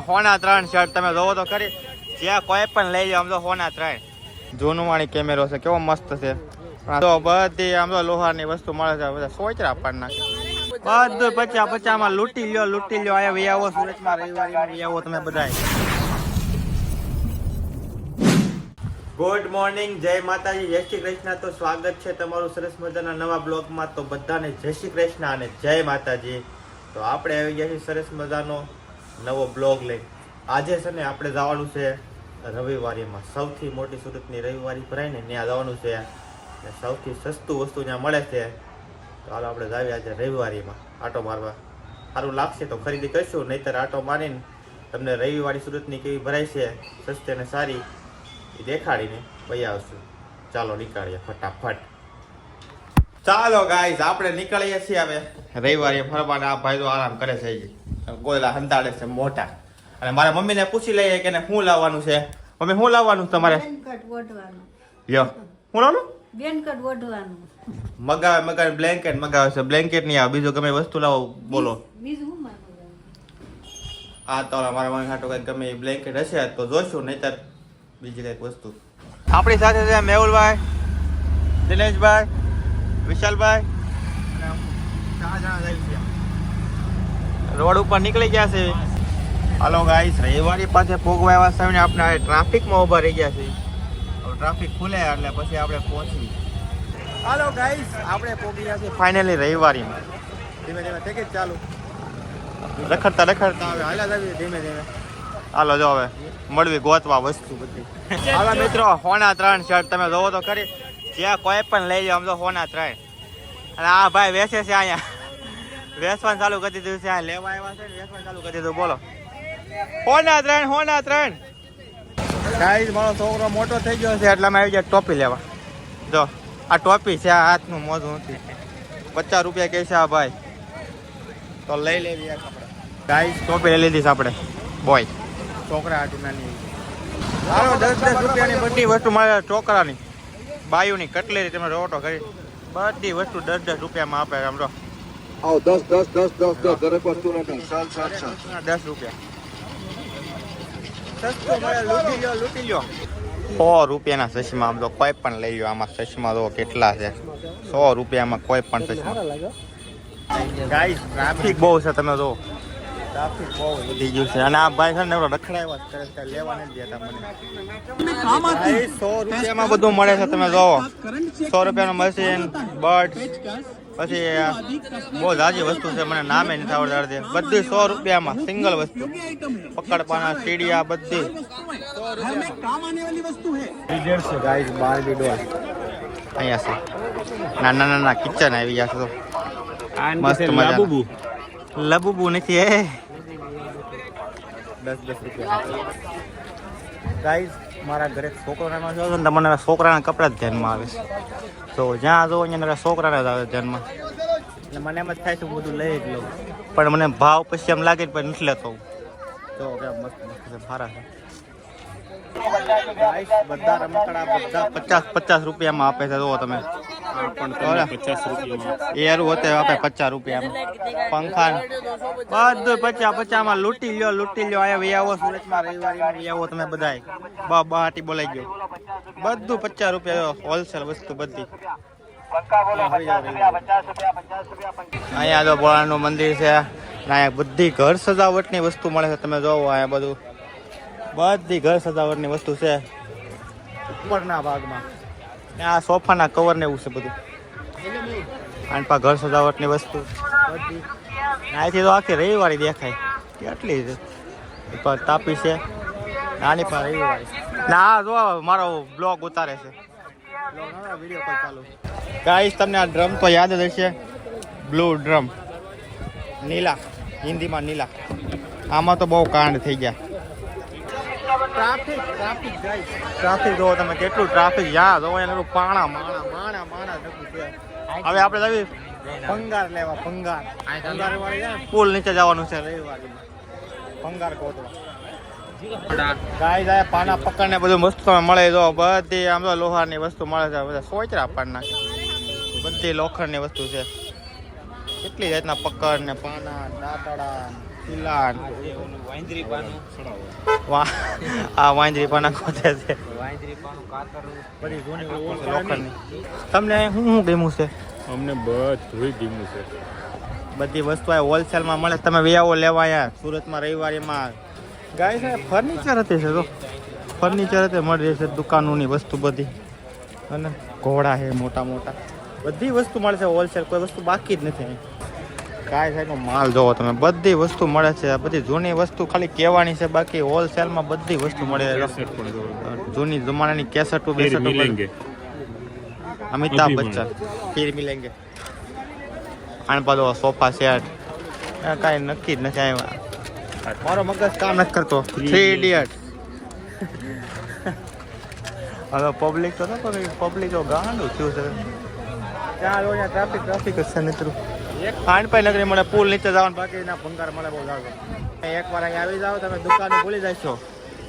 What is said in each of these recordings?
હોના ત્રણ શર્ટ તમે જોવો તો ખરી. જ્યાં કોઈ પણ લઈ જાઓ આમ તો હોના ત્રણ. જૂનું વાળી કેમેરો છે, કેવો મસ્ત છે. તો બધી આમ તો લોહારની વસ્તુ મળે છે બધા સોચરા પાડ નાખે. બધું પચા પચાસમાં લૂંટી લ્યો લૂંટી લ્યો આવ્યા વહી આવો, સુરતમાં રવિવારે આવો તમે બધા ગુડ મોર્નિંગ જય માતાજી, જય શ્રી કૃષ્ણ. તો સ્વાગત છે તમારું સરસ મજાના નવા બ્લોગમાં. તો બધાને જય શ્રી કૃષ્ણ અને જય માતાજી. તો આપણે આવી ગયા છીએ સરસ મજાનો નવો બ્લોગ લઈ. આજે છે ને આપણે જવાનું છે રવિવારીમાં. સૌથી મોટી સુરતની રવિવારી ભરાય ને ત્યાં જવાનું છે. ને સૌથી સસ્તું વસ્તુ ત્યાં મળે છે. તો હાલો આપણે જાવીએ આજે રવિવારીમાં આટો મારવા. સારું લાગશે તો ખરીદી કરશું, નહીંતર આટો મારીને તમને રવિવારી સુરતની કેવી ભરાય છે, સસ્તી અને સારી, એ દેખાડીને પછી આવશું. ચાલો નીકળીએ ફટાફટ. ચાલો ગાઈઝ આપણે નીકળીએ છીએ હવે. રવિવારે ફરવાના આ ભાઈ આરામ કરે છે. ગોયલા હંતાડે છે મોટા. અને મારા મમ્મીને પૂછી લઈએ કે શું લાવવાનું છે? મમ્મી શું લાવવાનું છે તમારે? યો શું લાવવાનું? બેનકટ ઓઢવાનું. મગાવે મગાવે બ્લેન્કેટ મગાવે છે. બ્લેન્કેટ નહીં આવે. બીજું ગમે વસ્તુ લાવો બોલો. બીજું આ તો મારા મમ્મી હાટો કંઈક ગમે એ બ્લેન્કેટ હશે તો જોઈશું નહીતર બીજી કંઈક વસ્તુ. આપણી સાથે છે મેહુલભાઈ દિનેશભાઈ વિશાલભાઈ. ચાર જણા જાય છે. રોડ ઉપર નીકળી ગયા છે. હાલો ગાઈસ રવિવારી પાસે ભોગવા એવા સમયે આપણે આ ટ્રાફિકમાં ઊભા રહી ગયા છે હવે ટ્રાફિક ખુલે એટલે પછી આપણે પહોંચી હાલો ગાઈસ આપણે પહોંચી ગયા છે ફાઇનલી રવિવારીમાં. ધીમે ધીમે ટિકિટ ચાલુ. રખડતા રખડતા હવે હાલા જ ધીમે ધીમે. હાલો જો હવે, મળવી ગોતવા વસ્તુ બધી. હવે મિત્રો, હોના ત્રણ શર્ટ તમે જોવો તો ખરી. જ્યાં કોઈ પણ લઈ જાઓ આમ તો હોના ત્રણ. અને આ ભાઈ વેસે છે અહીંયા. વેચવાનું ચાલુ કરી દીધું છે, આ લેવા આવ્યા છે, વેસવાન ચાલુ કરી દીધું, બોલો. હોના ત્રણ હોના ત્રણ. ગાઈસ મારો છોકરો મોટો થઈ ગયો છે, એટલે અમે આવી જાય ટોપી લેવા. જો, આ ટોપી છે, આ હાથનું મોજું નથી. પચાસ રૂપિયા કહે છે આ ભાઈ. તો લઈ લેવી આ કપડા. ગાઈસ ટોપી લઈ લીધી આપણે. બોય છોકરા નાની હાલો, દસ દસ રૂપિયાની બધી વસ્તુ મારે છોકરાની. બાયુની કટલેરી તમે રોટો કરી. બધી વસ્તુ દસ દસ રૂપિયામાં આપે આમ તો આવો દસ દસ દસ દસ દસ દરેક વસ્તુ નથી ચાલ ચાલ ચાલ દસ રૂપિયા. સો રૂપિયાના ચશ્મા આમ તો કોઈ પણ લઈ લ્યો આમાં ચશ્મા તો કેટલા છે? સો રૂપિયામાં કોઈ પણ ચશ્મા. ગાઈસ ટ્રાફિક બહુ છે તમે જો. ટ્રાફિક બહુ વધી ગયું છે. અને આ ભાઈ છે ને એવડો રખડાવ્યા કરે છે લેવા નથી દેતા મને. સો રૂપિયામાં બધું મળે છે તમે જોવો સો રૂપિયાનું મશીન બર્ડ પછી બહુ જાજી વસ્તુ છે મને નામે નથી આવડતું બધી સો રૂપિયામાં સિંગલ વસ્તુ. પકડવાના સીડિયા બધી. ગાઈસ બાર્બી ડોલ અહીંયા છે. નાના નાના કિચન આવી ગયા છે તો. મસ્ત મજા લબુબુ. નથી એ દસ દસ રૂપિયા. ગાઈસ મારા ઘરે છોકરાના નાનો ને તો મને છોકરાના કપડાં જ ધ્યાનમાં આવે છે. તો જ્યાં જોવો અહીંયા છોકરાના જ આવે ધ્યાનમાં. એટલે મને એમ જ થાય છે બધું લઈ જ લઉં. પણ મને ભાવ પછી એમ લાગે પણ નથી લેતો તો જો મસ્ત મસ્ત છે સારા છે. બધા રમકડા બધા પચાસ પચાસ રૂપિયામાં આપે છે જો તમે. પચાસ રૂપિયામાં એરું હોતે આપે પચાસ રૂપિયામાં. પંખા બધું પચાસ પચાસમાં લૂંટી લ્યો લૂંટી લ્યો. અહીંયા વહી આવો સુરતમાં રવિવારે આવો તમે બધાય. બા બહાટી બોલાઈ ગયો. બધું પચાસ રૂપિયા હોલસેલ વસ્તુ બધી. અહીંયા તો ભોળાનું મંદિર છે. અહીંયા બધી ઘર સજાવટની વસ્તુ મળે છે. તમે જોવો અહીંયા બધું. બધી ઘર સજાવટની વસ્તુ છે. ઉપરના ભાગમાં. આ સોફાના કવર ને એવું છે બધું. આની પા ઘર સજાવટની વસ્તુ. અહીંથી તો આખી રવિવારી દેખાય. કેટલી છે? ઉપર તાપી છે. આની પર રવિવારી. ના જો મારો બ્લોગ ઉતારે છે. ગાઈસ તમને આ ડ્રમ તો યાદ જ હશે. બ્લુ ડ્રમ નીલા. હિન્દીમાં નીલા. આમાં તો બહુ કાંડ થઈ ગયા. ટ્રાફિક ટ્રાફિક જાય. ટ્રાફિક જોવો તમે, કેટલું ટ્રાફિક યા જોવો એનું પાણા, માણા માણા માણા હવે આપણે ભંગાર લેવા, ભંગાર. ભંગાર પુલ નીચે જવાનું છે રવિવારે ભંગાર ગોતવા. ગાય જાય, પાના પકડ ને બધું વસ્તુ મળે જો, બધી આમ તો લોહાની વસ્તુ મળે છે, બધા સોચરા પાડ નાખે. બધી લોખંડની વસ્તુ છે. કેટલી જાતના પકડ ને પાના, દાંતડા પિલાન વાહ આ વાંદરી પાના ખોતે છે બધી જૂની લોખંડની તમને શું શું ગમ્યું છે? અમને બધું ગીમું છે. બધી વસ્તુ આ હોલસેલમાં મળે. તમે વ્યાવો લેવા અહીંયા સુરતમાં રવિવારીમાં. ગાય છે ફર્નિચર હતી છે તો ફર્નિચર હતી મળી છે દુકાનોની વસ્તુ બધી. અને ઘોડા છે મોટા મોટા બધી વસ્તુ મળશે હોલસેલ. કોઈ વસ્તુ બાકી જ નથી અહીં. કાંઈ સાહેબ માલ જોવો તમે. બધી વસ્તુ મળે છે. બધી જૂની વસ્તુ ખાલી કહેવાની છે. બાકી હોલસેલમાં બધી વસ્તુ મળે. છે. જૂની જમાનાની કેસેટો બેસેટો. અમિતાભ બચ્ચન. ફિર મિલેંગે. આણ પાછો સોફા સેટ. કાંઈ નક્કી જ નથી આવ્યા. મારો મગજ કામ નથી કરતો. થ્રી ઇડિયટ હવે પબ્લિક તો પબ્લિક ગાંડું થયું છે. ત્યાં ટ્રાફિક ટ્રાફિક જ છે મિત્રો. ખાંડપાઈ નગરી મળે પુલ નીચે જવાનું બાકી ના ભંગાર મળે બહુ જાજો. એક વાર અહીંયા આવી જાઓ, તમે દુકાને ભૂલી જશો.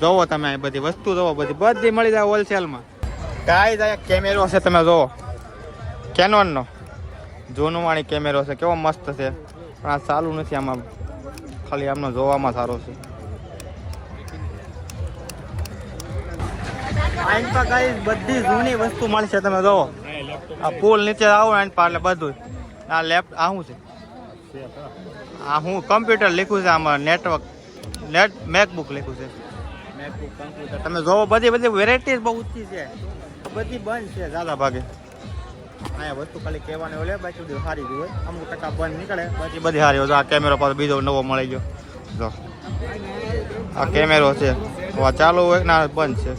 જોવો તમે અહીં બધી વસ્તુ, જોવો બધી. બધી મળી જાય હોલસેલમાં. કાંઈ જાય કેમેરો છે, તમે જોવો. કેનોનનો જૂનું વાણી કેમેરો છે, કેવો મસ્ત છે. પણ આ ચાલુ નથી આમાં. ખાલી આમનો જોવામાં સારો છે. બધી જૂની વસ્તુ મળશે તમે જોવો. આ પુલ નીચે આવો પર એટલે બધું આ લેપ આ શું છે? આ હું કમ્પ્યુટર લખ્યું છે આમાં નેટવર્ક નેટ મેકબુક લખ્યું છે. મેકબુક કમ્પ્યુટર તમે જોવો બધી બધી વેરાયટી બહુ ઊંચી છે. બધી બંધ છે દાદા ભાગે. અહીંયા વસ્તુ ખાલી કહેવાની ઓલે બાકી બધી સારી જ હોય. અમુક ટકા બંધ નીકળે. બાકી બધી સારી હોય. આ કેમેરો પાસે બીજો નવો મળી ગયો. જો. આ કેમેરો છે. આ ચાલુ હોય ના બંધ છે.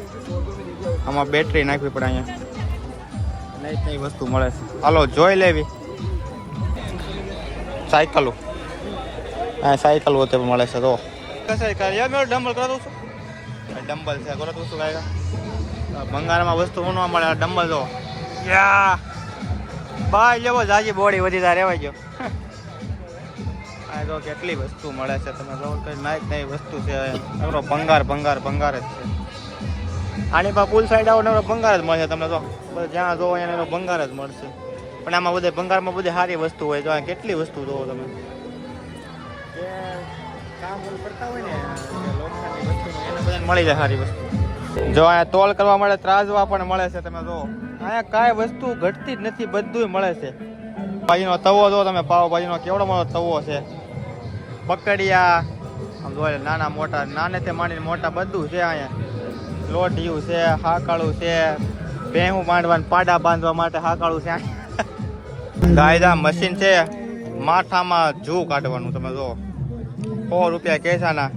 આમાં બેટરી નાખવી પડે અહીંયા. નહીં નહીં વસ્તુ મળે છે. હાલો જોઈ લેવી. સાયકલો. હા સાયકલ હોતે પણ મળે છે તો. ડમ્બલ કરા છું. ડમ્બલ છે કરો છું કાંઈ. ભંગારમાં વસ્તુ ન મળે ડમ્બલ તો. યા. ભાઈ લેવો જાજી બોડી વધી તા રેવાઈ ગયો. આ તો કેટલી વસ્તુ મળે છે તમે જો કઈ નાઈક નઈ વસ્તુ છે. નવરો ભંગાર ભંગાર ભંગાર જ છે. આની પા પુલ સાઈડ આવો નવરો ભંગાર જ મળશે તમને તો. જ્યાં જોવો એને ભંગાર જ મળશે. પણ આમાં બધે ભંગારમાં બધી સારી વસ્તુ હોય તો આ કેટલી વસ્તુ જોવો તમે? મળી જાય સારી વસ્તુ. જો અહીંયા તોલ કરવા મળે ત્રાજવા પણ મળે છે તમે જો અહીંયા કાંઈ વસ્તુ ઘટતી જ નથી બધું મળે છે. ભાજીનો તવો જો તમે પાવભાજીનો કેવડો મોટો તવો છે. પકડિયા આમ જોવા નાના મોટા નાને તે માંડીને મોટા બધું છે અહીંયા. લોઢિયું છે હાકાળું છે ભેહું માંડવાનું પાડા બાંધવા માટે હાકાળું છે. ગાયદા મશીન છે. માથામાં જૂ કાઢવાનું તમે જો સો રૂપિયા કેસાના.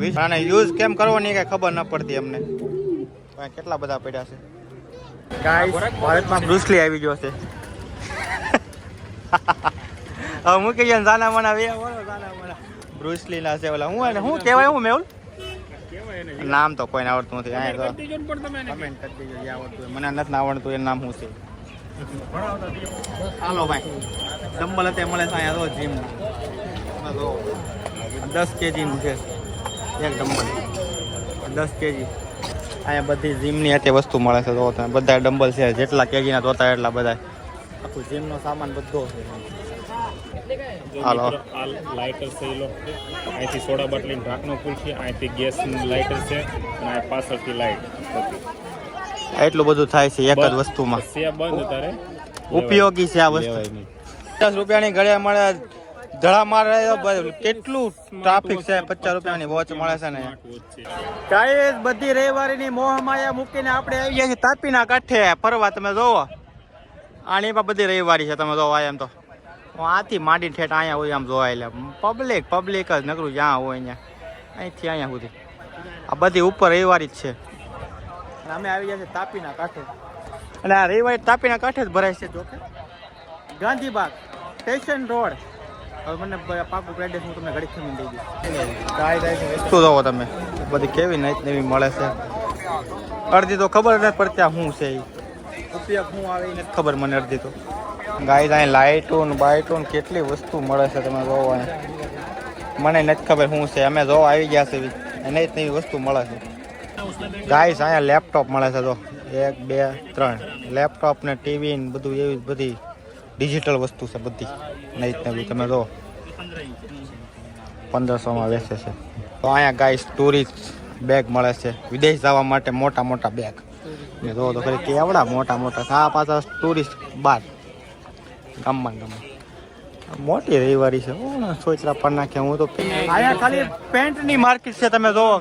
વીસ આને યુઝ કેમ કરવો નહીં કઈ ખબર ન પડતી અમને. કેટલા બધા પડ્યા છે. ભારતમાં બ્રુસલી આવી ગયો છે. હવે હું કહીએ જાના મના વે જાના મના બ્રુસલી ના છે ઓલા. હું શું કહેવાય હું મેહુલ? નામ તો કોઈને આવડતું નથી. મને નથી આવડતું એ નામ શું છે. હાલો ભાઈ. ડમ્બલ અત્યારે મળે છે અહીંયા તો જીમ દસ કેજીનું છે. એક ડમ્બલ દસ કેજી અહીંયા બધી જીમની અત્યારે વસ્તુ મળે છે. તમે બધા ડમ્બલ છે. જેટલા કેજીના જોતા એટલા બધા. આખું જીમનો સામાન બધો છે. લાઇટર છે એ લોકો અહીંથી સોડા બાટલી ઢાંકનો પુલ છે. અહીંથી ગેસ લાઇટર છે. અને પાછળથી લાઇટ એટલું બધું થાય છે એક જ વસ્તુમાં. ઉપયોગી છે આ વસ્તુ. પચાસ રૂપિયાની ઘડિયાળ મળે ધડા મારે કેટલું ટ્રાફિક છે? પચાસ રૂપિયાની વોચ મળે છે ને. ગાઈસ બધી રવિવારીની મોહ માયા મૂકીને આપણે આવી ગયા છીએ તાપીના કાંઠે. ફરવા તમે જોવો. આની પણ બધી રવિવારી છે તમે જોવો એમ તો. આથી માંડી ઠેઠ અહીંયા હોય આમ જોવા એટલે પબ્લિક પબ્લિક જ નકરું જ્યાં હોય અહીંયા. અહીંથી અહીંયા સુધી. આ બધી ઉપર રવિવારી જ છે. અમે આવી ગયા છે તાપીના કાંઠે. અને આ રેવાય તાપીના કાંઠે જ ભરાય છે જોકે ગાંધીબાગ સ્ટેશન રોડ. હવે મને પાકું એડ્રેસ હું તમને ઘડી ખમીને દઈ દઈશ. વસ્તુ જોવો તમે? બધી કેવી નવી નવી મળે છે? અડધી તો ખબર નથી પડતી આ શું છે એ ઉપયોગ શું આવે નથી. ખબર મને અડધી તો. ગાય અહીં લાઇટો ને બાઇટો ને કેટલી વસ્તુ મળે છે તમે જોવો મને નથી ખબર શું છે. અમે જોવા આવી ગયા છે નવી નવી વસ્તુ મળે છે. ગાઈસ અહીંયા લેપટોપ મળે છે તો એક, બે, ત્રણ. લેપટોપ ને ટીવી ને બધું એવી બધી ડિજિટલ વસ્તુ છે બધી. નવી નવી. તમે જો. પંદરસોમાં વેચે છે. તો અહીંયા ગાઈસ ટુરિસ્ટ બેગ મળે છે. વિદેશ જવા માટે મોટા મોટા બેગ જો તો ખરી કેવડા મોટા મોટા. આ પાછા ટુરિસ્ટ બાર. ગામમાં ગામમાં મોટી રવિવારી છે. હું સોચરા પણ નાખે હું તો આયા ખાલી પેન્ટની માર્કેટ છે તમે જોવો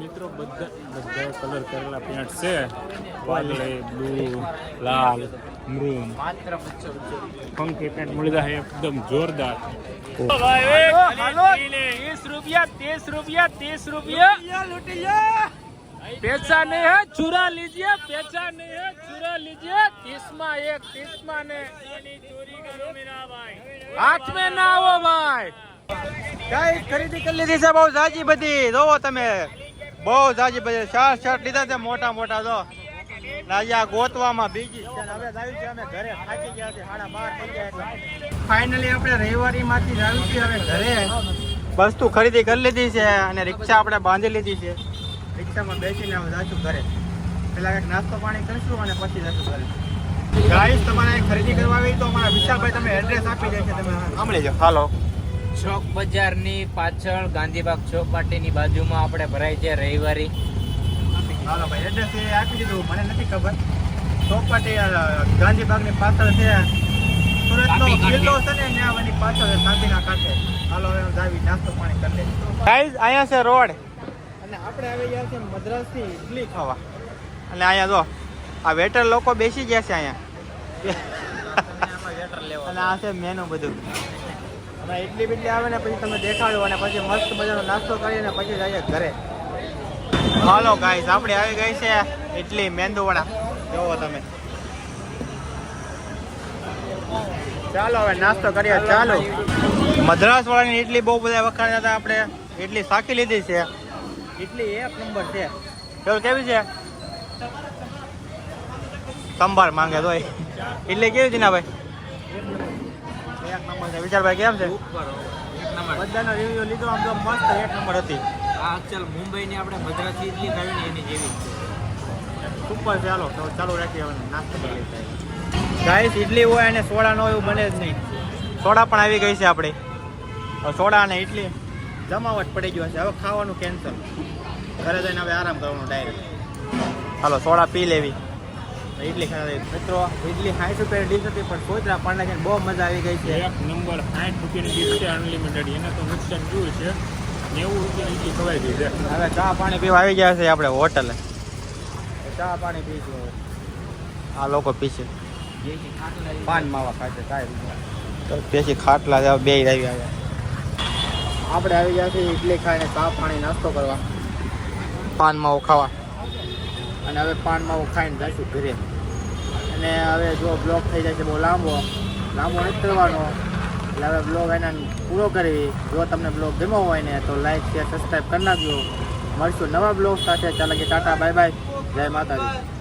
મિત્રો. બધા કલર કરેલા પેન્ટ છે. વાદળી બ્લુ લાલ મૃમ પંખી પેન્ટ મળી જાય એકદમ જોરદાર. રૂપિયા ત્રીસ રૂપિયા ત્રીસ રૂપિયા લૂટી લ્યો. पैसा नहीं है चुरा लीजिए पैसा नहीं है चुरा लीजिए तीस में एक तीस में ने हाथ में ना हो भाई કઈ ખરીદી કરી લીધી છે બહુ જાજી બધી જોવો તમે બહુ જાજી બધી ચાર શર્ટ લીધા છે મોટા મોટા જો રાજા ગોતવામાં બીજી છે ને હવે જાવી છે અમે ઘરે થાકી ગયા છે સાડા બાર થઈ ગયા ફાઇનલી આપણે રવિવારી માંથી જાવી છે હવે ઘરે વસ્તુ ખરીદી કરી લીધી છે અને રિક્ષા આપણે બાંધી લીધી છે રિક્ષામાં બેસીને હવે જાશું ઘરે. પેલા કંઈક નાસ્તો પાણી કરીશું અને પછી જશું ઘરે. ગાઈસ તમારે ખરીદી કરવા આવી તો અમારા વિશાલભાઈ તમે એડ્રેસ આપી દે છે તમે. સાંભળી જાઓ. હાલો. ચોક બજારની પાછળ ગાંધીબાગ ચોપાટીની બાજુમાં આપણે ભરાય છે રવિવારી. હાલો ભાઈ એડ્રેસ એ આપી દીધું. મને નથી ખબર. ચોપાટી ગાંધીબાગની પાછળ છે. સુરતનો તાપી કિલ્લો છે ને ત્યાં એની પાછળ છે તાપીના કાંઠે હાલો હવે જાવી નાસ્તો પાણી કરી લઈએ ગાઈઝ અહીંયા છે રોડ. અને આપણે આવી ગયા છે મદ્રાસથી ઇડલી ખાવા. અને અહીંયા જો, આ વેટર લોકો બેસી ગયા છે અહીંયા. અને આ છે મેનુ બધું. હમણાં ઇડલી બીડલી આવે ને પછી તમે દેખાડો અને પછી મસ્ત મજાનો નાસ્તો કરીને પછી જઈએ ઘરે. હાલો ગાઈસ આપણે આવી ગઈ છે ઇડલી મેંદુવાળા જોવો તમે. ચાલો હવે નાસ્તો કરીએ, ચાલો. મદ્રાસ વાળાની ઇડલી બહુ બધા વખાણ હતા, આપણે ઇડલી સાકી લીધી છે. ઇડલી એક નંબર છે. કેવું કેવી છે? સંભાર માંગે તો ઇડલી કેવી છે ના ભાઈ? એક નંબર છે. વિચારભાઈ કેમ છે? બધાનો રિવ્યુ લીધો આમ તો મસ્ત એક નંબર હતી. આ અચલ મુંબઈની આપણે મદ્રાસી ઇડલી ખાવી ને એની જેવી સુપર ચાલો તો ચાલુ રાખીએ હવે નાસ્તો કરી લઈએ. ગાઈસ ઇડલી હોય અને સોડા ન હોય એવું બને જ નહીં. સોડા પણ આવી ગઈ છે આપણે. સોડા અને ઇડલી જમાવટ પડી ગયો છે. હવે ખાવાનું કેન્સલ ઘરે જઈને હવે આરામ કરવાનું ડાયરેક્ટ હાલો સોડા પી લેવી. ઇડલી ખાતા. મિત્રો ઇડલી સાઠ રૂપિયાની ડીશ હતી પણ કોઈતરા પણ છે બહુ મજા આવી ગઈ છે. એક નંબર સાઠ રૂપિયાની ડીશ છે અનલિમિટેડ એને તો નુકસાન જોયું છે. નેવું રૂપિયાની ઇડલી ખવાઈ ગઈ છે. હવે ચા પાણી પીવા આવી ગયા છે આપણે હોટલે. ચા પાણી પીશું. હવે આ લોકો પીશે. પાન માવા ખાશે કાંઈ તો પછી ખાટલા બે આવી આવ્યા આપણે આવી ગયા છીએ ઇડલી ખાઈને ચા પાણી નાસ્તો કરવા. પાન માવો ખાવા. અને હવે પાન માવો ખાઈને જઈશું ઘરે. અને હવે જો બ્લોક થઈ જાય છે બહુ લાંબો લાંબો નથી કરવાનો. એટલે હવે બ્લોગ એના પૂરો કરવી. જો તમને બ્લોગ ગમ્યો હોય ને તો લાઈક શેર સબસ્ક્રાઈબ કરી નાખજો. મળશું નવા બ્લોગ સાથે. ચાલો કે ટાટા બાય બાય. જય માતાજી.